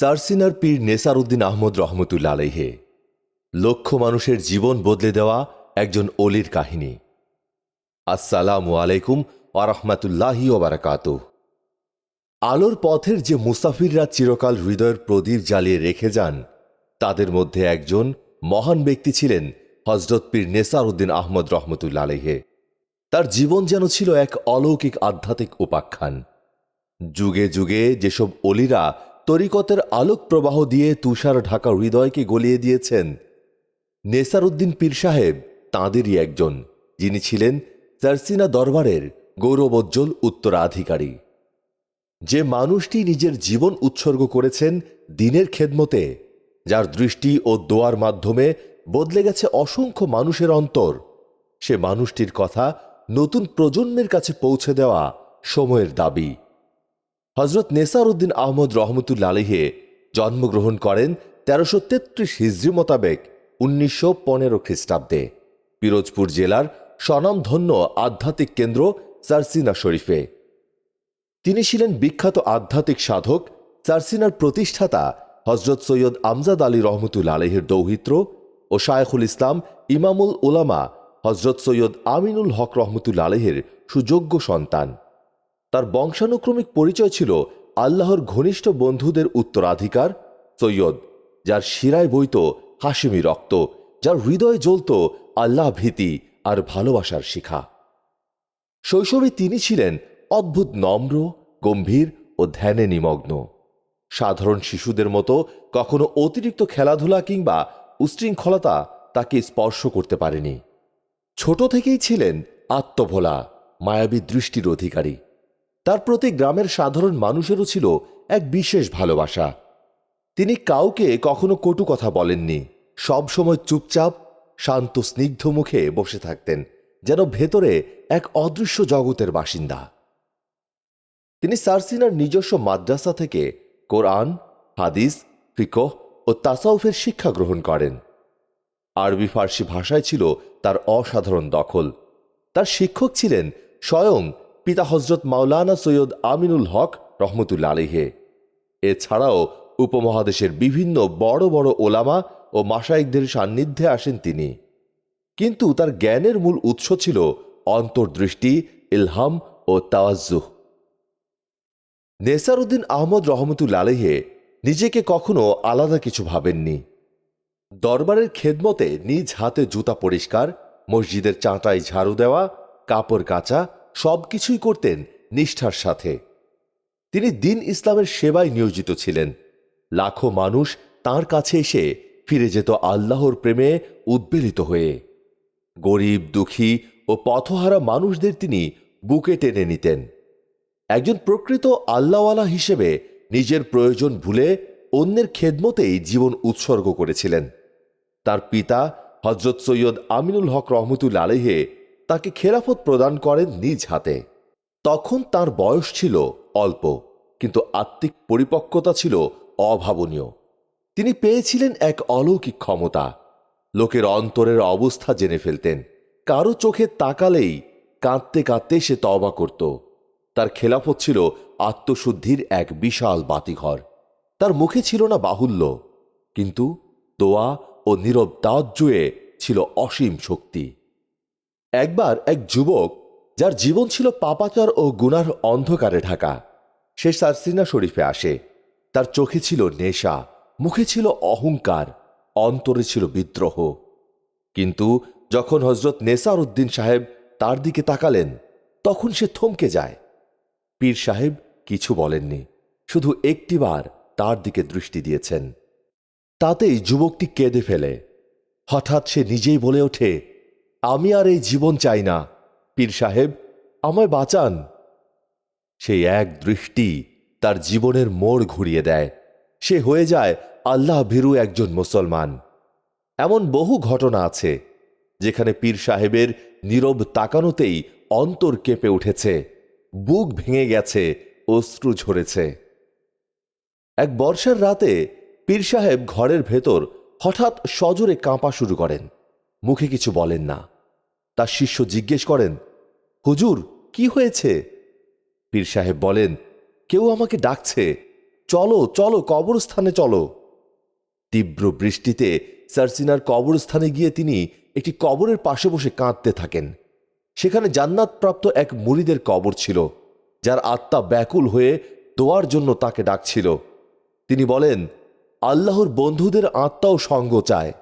সারসিনার পীর নেসার উদ্দিন আহমদ রহমতুল্লা আলহে লক্ষ মানুষের জীবন বদলে দেওয়া একজন অলির কাহিনী। আসসালামু আলাইকুম আরহামাতুল্লাহি ওবারাকাত আলোর পথের যে মুসাফিররা চিরকাল হৃদয়ের প্রদীপ জ্বালিয়ে রেখে যান, তাদের মধ্যে একজন মহান ব্যক্তি ছিলেন হজরত পীর নেসার উদ্দিন আহমদ রহমতুল্লা আলহে তার জীবন যেন ছিল এক অলৌকিক আধ্যাত্মিক উপাখ্যান। যুগে যুগে যেসব অলিরা তরিকতের আলোক প্রবাহ দিয়ে তুষার ঢাকা হৃদয়কে গলিয়ে দিয়েছেন নেসার উদ্দিন পীর সাহেব, তাঁদেরই একজন। যিনি ছিলেন জার্সিনা দরবারের গৌরবোজ্জ্বল উত্তরাধিকারী। যে মানুষটি নিজের জীবন উৎসর্গ করেছেন দিনের খেদমতে, যার দৃষ্টি ও দোয়ার মাধ্যমে বদলে গেছে অসংখ্য মানুষের অন্তর, সে মানুষটির কথা নতুন প্রজন্মের কাছে পৌঁছে দেওয়া সময়ের দাবি। হজরত নেসার উদ্দিন আহমদ রহমতুল্লা আলহে জন্মগ্রহণ করেন তেরোশো তেত্রিশ হিজড়ি মোতাবেক উনিশশো পনেরো খ্রিস্টাব্দে। পিরোজপুর জেলার স্বনামধন্য আধ্যাত্মিক কেন্দ্র সারসিনা শরীফে। তিনি ছিলেন বিখ্যাত আধ্যাত্মিক সাধক, সারসিনার প্রতিষ্ঠাতা হজরত সৈয়দ আমজাদ আলী রহমতুল আলহের দৌহিত্র ও শায়খুল ইসলাম ইমামুল ওলামা হজরত সৈয়দ আমিনুল হক রহমতুল আলহের সুযোগ্য সন্তান। তার বংশানুক্রমিক পরিচয় ছিল আল্লাহর ঘনিষ্ঠ বন্ধুদের উত্তরাধিকার, সৈয়দ, যার শিরায় বইত হাসিমি রক্ত, যার হৃদয়ে জ্বলত আল্লাহ ভীতি আর ভালোবাসার শিখা। শৈশবে তিনি ছিলেন অদ্ভুত নম্র, গম্ভীর ও ধ্যানে নিমগ্ন। সাধারণ শিশুদের মতো কখনো অতিরিক্ত খেলাধুলা কিংবা উশৃঙ্খলতা তাকে স্পর্শ করতে পারেনি। ছোট থেকেই ছিলেন আত্মভোলা, মায়াবী দৃষ্টির অধিকারী। তার প্রতি গ্রামের সাধারণ মানুষেরও ছিল এক বিশেষ ভালোবাসা। তিনি কাউকে কখনো কটু কথা বলেননি। সব সময় চুপচাপ, শান্ত, স্নিগ্ধ মুখে বসে থাকতেন, যেন ভেতরে এক অদৃশ্য জগতের বাসিন্দা। তিনি সারসিনার নিজস্ব মাদ্রাসা থেকে কোরআন, হাদিস, ফিকহ ও তাসাউফের শিক্ষা গ্রহণ করেন। আরবি ফার্সি ভাষায় ছিল তার অসাধারণ দখল। তার শিক্ষক ছিলেন স্বয়ং পিতা হজরত মাওলানা সৈয়দ আমিনুল হক রহমতুল্লা আলিহে এছাড়াও উপমহাদেশের বিভিন্ন বড় বড় ওলামা ও মাসাইকদের সান্নিধ্যে আসেন তিনি। কিন্তু তার জ্ঞানের মূল উৎস ছিল অন্তর্দৃষ্টি, ইলহাম ও তাওয়াজ্জুহ। নেসারউদ্দিন আহমদ রহমতুল আলহে নিজেকে কখনো আলাদা কিছু ভাবেননি। দরবারের খেদমতে নিজ হাতে জুতা পরিষ্কার, মসজিদের চাঁটায় ঝাড়ু দেওয়া, কাপড় কাচা সবকিছুই করতেন নিষ্ঠার সাথে। তিনি দিন ইসলামের সেবায় নিয়োজিত ছিলেন। লাখো মানুষ তার কাছে এসে ফিরে যেত আল্লাহর প্রেমে উদ্বেলিত হয়ে। গরিব, দুঃখী ও পথহারা মানুষদের তিনি বুকে টেনে নিতেন। একজন প্রকৃত আল্লাহওয়ালা হিসেবে নিজের প্রয়োজন ভুলে অন্যের খেদমতেই জীবন উৎসর্গ করেছিলেন। তার পিতা হজরত সৈয়দ আমিনুল হক রহমতুল্লা আলহে তাকে খেলাফত প্রদান করেন নিজ হাতে। তখন তার বয়স ছিল অল্প, কিন্তু আত্মিক পরিপক্কতা ছিল অভাবনীয়। তিনি পেয়েছিলেন এক অলৌকিক ক্ষমতা। লোকের অন্তরের অবস্থা জেনে ফেলতেন। কারও চোখে তাকালেই কাঁদতে কাঁদতে সে তবা করত। তার খেলাফত ছিল আত্মশুদ্ধির এক বিশাল বাতিঘর। তার মুখে ছিল না বাহুল্য, কিন্তু দোয়া ও নীরব তাজ্জুয়ে ছিল অসীম শক্তি। একবার এক যুবক, যার জীবন ছিল পাপাচার ও গুনার অন্ধকারে ঢাকা, সে সারসিনা শরীফে আসে। তার চোখে ছিল নেশা, মুখে ছিল অহংকার, অন্তরে ছিল বিদ্রোহ। কিন্তু যখন হজরত নেসার উদ্দিন সাহেব তার দিকে তাকালেন, তখন সে থমকে যায়। পীর সাহেব কিছু বলেননি, শুধু একটিবার তার দিকে দৃষ্টি দিয়েছেন। তাতেই যুবকটি কেঁদে ফেলে। হঠাৎ সে নিজেই বলে ওঠে আমি আর এই জীবন চাই না। পীর সাহেব, আমায় বাঁচান। সেই এক দৃষ্টি তার জীবনের মোড় ঘুরিয়ে দেয়। সে হয়ে যায় আল্লাহ ভীরু একজন মুসলমান। এমন বহু ঘটনা আছে, যেখানে পীর সাহেবের নীরব তাকানোতেই অন্তর কেঁপে উঠেছে, বুক ভেঙে গেছে, অশ্রু ঝরেছে। এক বর্ষার রাতে পীর সাহেব ঘরের ভেতর হঠাৎ সজোরে কাঁপা শুরু করেন। মুখে কিছু বলেন না। তার শিষ্য জিজ্ঞেস করেন, হুজুর, কি হয়েছে? পীর সাহেব বলেন, কেউ আমাকে ডাকছে। চলো চলো, কবরস্থানে চলো। তীব্র বৃষ্টিতে সার্সিনার কবরস্থানে গিয়ে তিনি একটি কবরের পাশে বসে কাঁদতে থাকেন। সেখানে জান্নাতপ্রাপ্ত এক মুরিদের কবর ছিল, যার আত্মা ব্যাকুল হয়ে দোয়ার জন্য তাকে ডাকছিল। তিনি বলেন, আল্লাহর বন্ধুদের আত্মাও সঙ্গ চায়।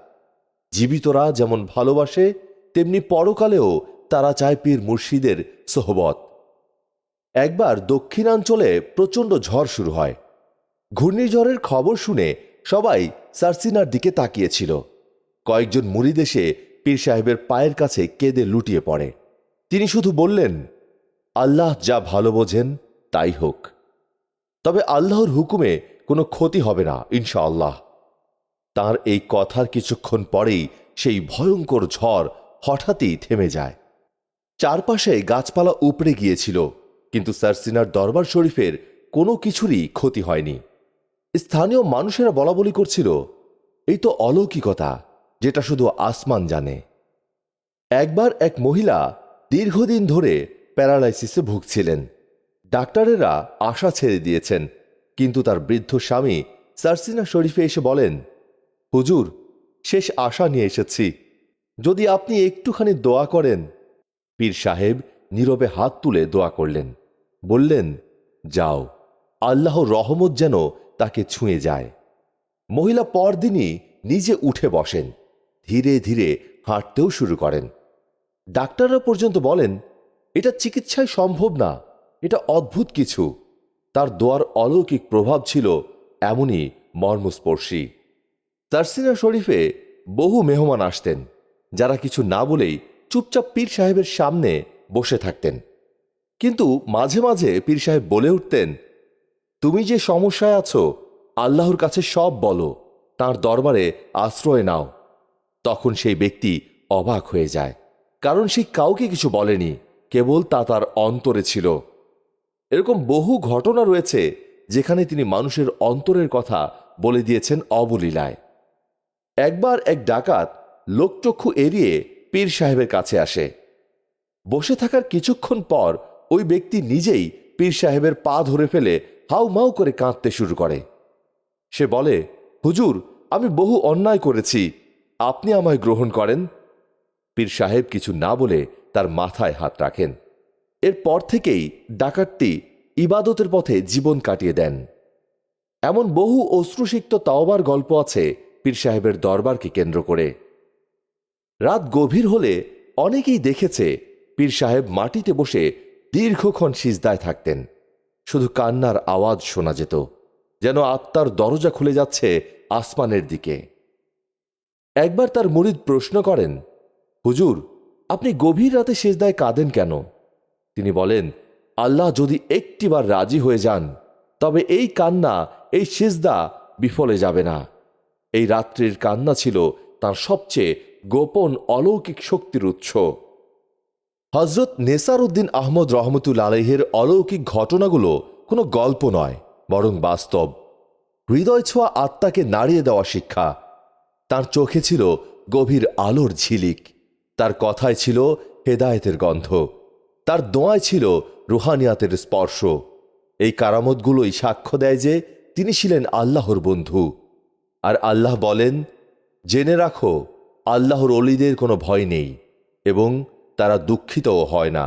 জীবিতরা যেমন ভালোবাসে তেমনি পরকালেও তারা চায় পীর মুর্শিদের সোহবত। একবার দক্ষিণাঞ্চলে প্রচণ্ড ঝড় শুরু হয়। ঘূর্ণিঝড়ের খবর শুনে সবাই সার্সিনার দিকে তাকিয়েছিল। কয়েকজন মুরিদ এসে পীর সাহেবের পায়ের কাছে কেঁদে লুটিয়ে পড়ে। তিনি শুধু বললেন, আল্লাহ যা ভালো বোঝেন, তাই হোক। তবে আল্লাহর হুকুমে কোনো ক্ষতি হবে না, ইনশাআল্লাহ। তার এই কথার কিছুক্ষণ পরেই সেই ভয়ঙ্কর ঝড় হঠাৎই থেমে যায়। চারপাশে গাছপালা উপড়ে গিয়েছিল, কিন্তু সার্সিনার দরবার শরীফের কোনো কিছুরই ক্ষতি হয়নি। স্থানীয় মানুষেরা বলা বলি করছিল, এই তো অলৌকিকতা, যেটা শুধু আসমান জানে। একবার এক মহিলা দীর্ঘদিন ধরে প্যারালাইসিসে ভুগছিলেন। ডাক্তারেরা আশা ছেড়ে দিয়েছেন, কিন্তু তার বৃদ্ধ স্বামী সার্সিনা শরীফে এসে বলেন, হুজুর, শেষ আশা নিয়ে এসেছি। যদি আপনি একটুখানি দোয়া করেন, পীর সাহেব নীরবে হাত তুলে দোয়া করলেন। বললেন, যাও, আল্লাহর রহমত যেন তাকে ছুঁয়ে যায়। মহিলা পরদিনই নিজে উঠে বসেন, ধীরে ধীরে হাঁটতেও শুরু করেন। ডাক্তাররা পর্যন্ত বলেন, এটা চিকিৎসায় সম্ভব না, এটা অদ্ভুত কিছু। তার দোয়ার অলৌকিক প্রভাব ছিল এমনই মর্মস্পর্শী। তারসিনা শরীফে বহু মেহমান আসতেন। যারা কিছু না বলেই চুপচাপ পীর সাহেবের সামনে বসে থাকতেন। কিন্তু মাঝে মাঝে পীর সাহেব বলে উঠতেন, তুমি যে সমস্যায় আছো, আল্লাহর কাছে সব বলো, তার দরবারে আশ্রয় নাও। তখন সেই ব্যক্তি অবাক হয়ে যায়, কারণ সে কাউকে কিছু বলেনি, কেবল তা তার অন্তরে ছিল। এরকম বহু ঘটনা রয়েছে, যেখানে তিনি মানুষের অন্তরের কথা বলে দিয়েছেন অবলীলায়। একবার এক ডাকাত লোকচক্ষু এড়িয়ে পীর সাহেবের কাছে আসে। বসে থাকার কিছুক্ষণ পর ওই ব্যক্তি নিজেই পীর সাহেবের পা ধরে ফেলে হাউ মাউ করে কাঁদতে শুরু করে। সে বলে, হুজুর, আমি বহু অন্যায় করেছি। আপনি আমায় গ্রহণ করেন? পীর সাহেব কিছু না বলে তার মাথায় হাত রাখেন। এরপর থেকেই ডাকাতটি ইবাদতের পথে জীবন কাটিয়ে দেন। এমন বহু অশ্রুসিক্ত তাওবার গল্প আছে পীর সাহেবের দরবারকে কেন্দ্র করে। রাত গভীর হলে অনেকেই দেখেছে পীর সাহেব মাটিতে বসে দীর্ঘক্ষণ সিজদায় থাকতেন। শুধু কান্নার আওয়াজ শোনা যেত, যেন আত্মার দরজা খুলে যাচ্ছে আসমানের দিকে। একবার তার মুরিদ প্রশ্ন করেন, হুজুর, আপনি গভীর রাতে সেজদায় কাঁদেন কেন? তিনি বলেন, আল্লাহ যদি একটিবার রাজি হয়ে যান, তবে এই কান্না, এই সেজদা বিফলে যাবে না। এই রাত্রির কান্না ছিল তার সবচেয়ে গোপন অলৌকিক শক্তির উৎস। হজরত নেসার উদ্দিন আহমদ রহমতুল আলহের অলৌকিক ঘটনাগুলো কোনো গল্প নয়, বরং বাস্তব। হৃদয় ছোঁয়া আত্মাকে নাড়িয়ে দেওয়া শিক্ষা। তার চোখে ছিল গভীর আলোর ঝিলিক। তার কথায় ছিল হেদায়েতের গন্ধ। তার দোয়ায় ছিল রুহানিয়াতের স্পর্শ। এই কারামতগুলোই সাক্ষ্য দেয় যে তিনি ছিলেন আল্লাহর বন্ধু। আর আল্লাহ বলেন, জেনে রাখো আল্লাহর অলিদের কোনো ভয় নেই এবং তারা দুঃখিতও হয় না,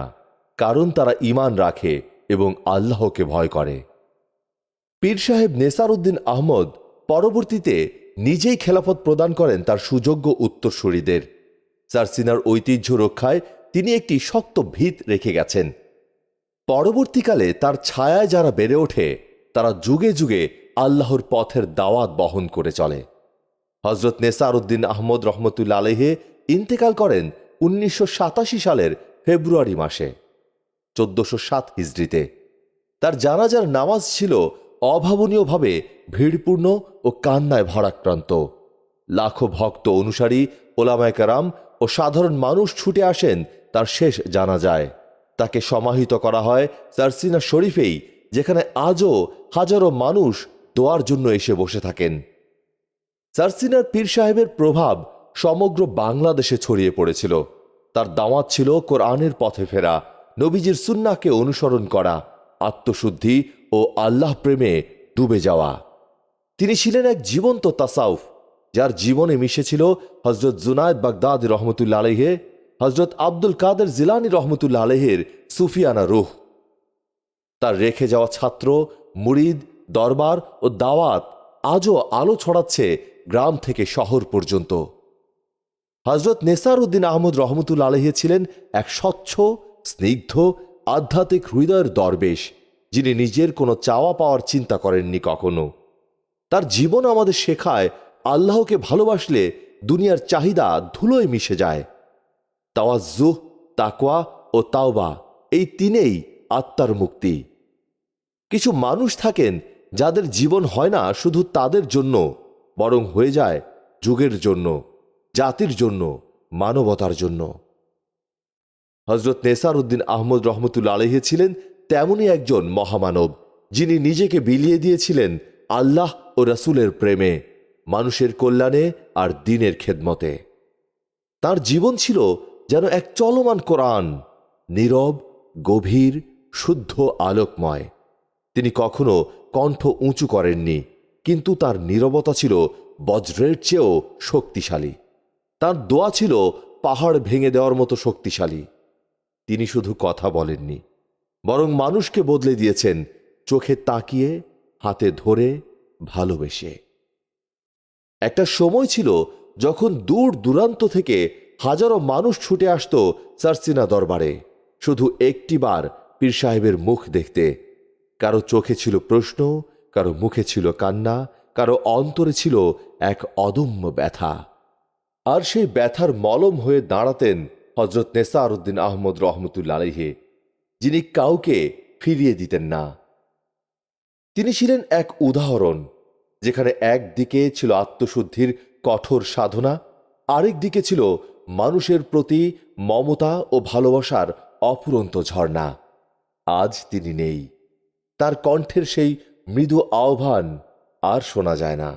কারণ তারা ঈমান রাখে এবং আল্লাহকে ভয় করে। পীর সাহেব নেসার উদ্দিন আহমদ পরবর্তীতে নিজেই খেলাফত প্রদান করেন তার সুযোগ্য উত্তরসূরিদের। সারসিনার ঐতিহ্য রক্ষায় তিনি একটি শক্ত ভিত রেখে গেছেন। পরবর্তীকালে তার ছায়ায় যারা বেড়ে ওঠে, তারা যুগে যুগে আল্লাহর পথের দাওয়াত বহন করে চলে। হজরত নেসার উদ্দিন আহমদ রহমতুল্লা আলহে ইন্তেকাল করেন উনিশশো সাতাশি সালের ফেব্রুয়ারি মাসে, চোদ্দশো সাত হিজড়িতে। তার জানাজার নামাজ ছিল অভাবনীয়ভাবে ভিড়পূর্ণ ও কান্নায় ভরাক্রান্ত। লাখো ভক্ত অনুসারী, ওলামায় কারাম ও সাধারণ মানুষ ছুটে আসেন তার শেষ জানা যায় তাকে সমাহিত করা হয় সারসিনা শরীফেই, যেখানে আজও হাজারো মানুষ দোয়ার জন্য এসে বসে থাকেন। সারসিনার পীর সাহেবের প্রভাব সমগ্র বাংলাদেশে ছড়িয়ে পড়েছিল। তার দাওয়াত ছিল কোরআনের পথে ফেরা, নবীজির সুন্নাকে অনুসরণ করা, আত্মশুদ্ধি ও আল্লাহ প্রেমে ডুবে যাওয়া। তিনি ছিলেন এক জীবন্ত তাসাউফ, যার জীবনে মিশেছিল হজরত জুনায়দ বাগদাদ রহমতুল্লা আলহে হজরত আব্দুল কাদের জিলানি রহমতুল্লা আলহের সুফিয়ানা রুহ। তার রেখে যাওয়া ছাত্র, মুরিদ, দরবার ও দাওয়াত আজও আলো ছড়াচ্ছে গ্রাম থেকে শহর পর্যন্ত। হজরত নেসার উদ্দিন আহমদ রহমতুল আলহে ছিলেন এক স্বচ্ছ, স্নিগ্ধ, আধ্যাত্মিক হৃদয়ের দরবেশ, যিনি নিজের কোনো চাওয়া পাওয়ার চিন্তা করেননি কখনো। তার জীবন আমাদের শেখায়, আল্লাহকে ভালোবাসলে দুনিয়ার চাহিদা ধুলোয় মিশে যায়। তাওয়াজ্জুহ, তাকওয়া ও তাওবা এই তিনেই আত্মার মুক্তি। কিছু মানুষ থাকেন যাদের জীবন হয় না শুধু তাদের জন্য বরং হয়ে যায় যুগের জন্য, জাতির জন্য, মানবতার জন্য। হজরত নেসার উদ্দিন আহমদ রহমতুল্লা আলহে ছিলেন তেমনই একজন মহামানব, যিনি নিজেকে বিলিয়ে দিয়েছিলেন আল্লাহ ও রাসূলের প্রেমে, মানুষের কল্যাণে আর দিনের খেদমতে। তার জীবন ছিল যেন এক চলমান কোরআন, নীরব, গভীর, শুদ্ধ, আলোকময়। তিনি কখনো কণ্ঠ উঁচু করেননি কিন্তু তার নীরবতা ছিল বজ্রের চেয়েও শক্তিশালী। তার দোয়া ছিল পাহাড় ভেঙে দেওয়ার মতো শক্তিশালী। তিনি শুধু কথা বলেননি, বরং মানুষকে বদলে দিয়েছেন চোখে তাকিয়ে, হাতে ধরে ভালোবেসে। একটা সময় ছিল যখন দূর দূরান্ত থেকে হাজারো মানুষ ছুটে আসত সার্সিনা দরবারে, শুধু একটিবার পীর সাহেবের মুখ দেখতে। কারও চোখে ছিল প্রশ্ন কারও মুখে ছিল কান্না, কারও অন্তরে ছিল এক অদম্য ব্যথা। আর সেই ব্যথার মলম হয়ে দাঁড়াতেন হজরত নেসার উদ্দিন আহমদ রহমতুল্লা আলহে যিনি কাউকে ফিরিয়ে দিতেন না। তিনি ছিলেন এক উদাহরণ, যেখানে একদিকে ছিল আত্মশুদ্ধির কঠোর সাধনা, আরেক দিকে ছিল মানুষের প্রতি মমতা ও ভালোবাসার অপুরন্ত ঝর্ণা। আজ তিনি নেই। তার কণ্ঠের সেই মৃদু আহ্বান আর শোনা যায় না।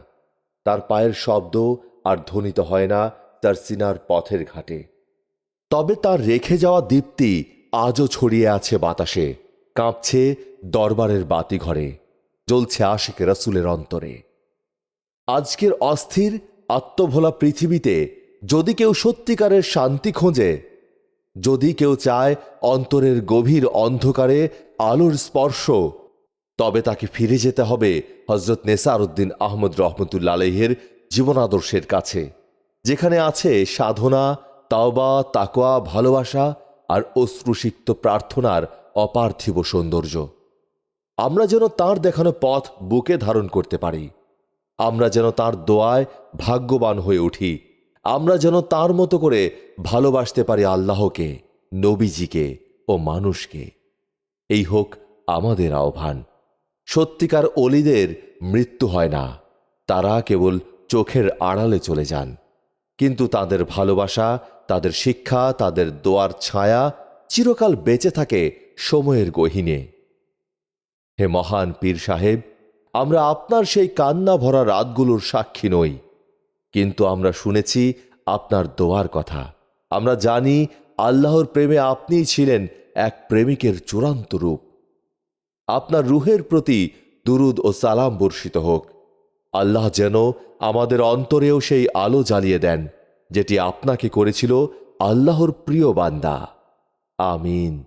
তার পায়ের শব্দ আর ধ্বনিত হয় না তার সিনার পথের ঘাটে। তবে তার রেখে যাওয়া দীপ্তি আজও ছড়িয়ে আছে বাতাসে, কাঁপছে দরবারের বাতিঘরে, জ্বলছে আশিক রসুলের অন্তরে। আজকের অস্থির, আত্মভোলা পৃথিবীতে যদি কেউ সত্যিকারের শান্তি খোঁজে, যদি কেউ চায় অন্তরের গভীর অন্ধকারে আলোর স্পর্শ তবে তাকে ফিরে যেতে হবে হজরত নেসার উদ্দিন আহমদ রহমতুল্লা আলহের জীবনাদর্শের কাছে, যেখানে আছে সাধনা, তাওবা তাকোয়া ভালোবাসা আর অশ্রুসিক্ত প্রার্থনার অপার্থিব সৌন্দর্য। আমরা যেন তার দেখানো পথ বুকে ধারণ করতে পারি। আমরা যেন তার দোয়ায় ভাগ্যবান হয়ে উঠি। আমরা যেন তার মতো করে ভালোবাসতে পারি আল্লাহকে, নবীজিকে ও মানুষকে। এই হোক আমাদের আহ্বান। সত্যিকার অলিদের মৃত্যু হয় না। তারা কেবল চোখের আড়ালে চলে যান। কিন্তু তাদের ভালোবাসা, তাদের শিক্ষা, তাদের দোয়ার ছায়া চিরকাল বেঁচে থাকে সময়ের গহিনে। হে মহান পীর সাহেব, আমরা আপনার সেই কান্না ভরা রাতগুলোর সাক্ষী নই। কিন্তু আমরা শুনেছি আপনার দোয়ার কথা। আমরা জানি আল্লাহর প্রেমে আপনিই ছিলেন এক প্রেমিকের চূড়ান্ত রূপ। আপনার রুহের প্রতি দুরুদ ও সালাম বর্ষিত হোক। আল্লাহ যেন আমাদের অন্তরেও সেই আলো জ্বালিয়ে দেন, যেটি আপনাকে করেছিল আল্লাহর প্রিয় বান্দা। আমিন।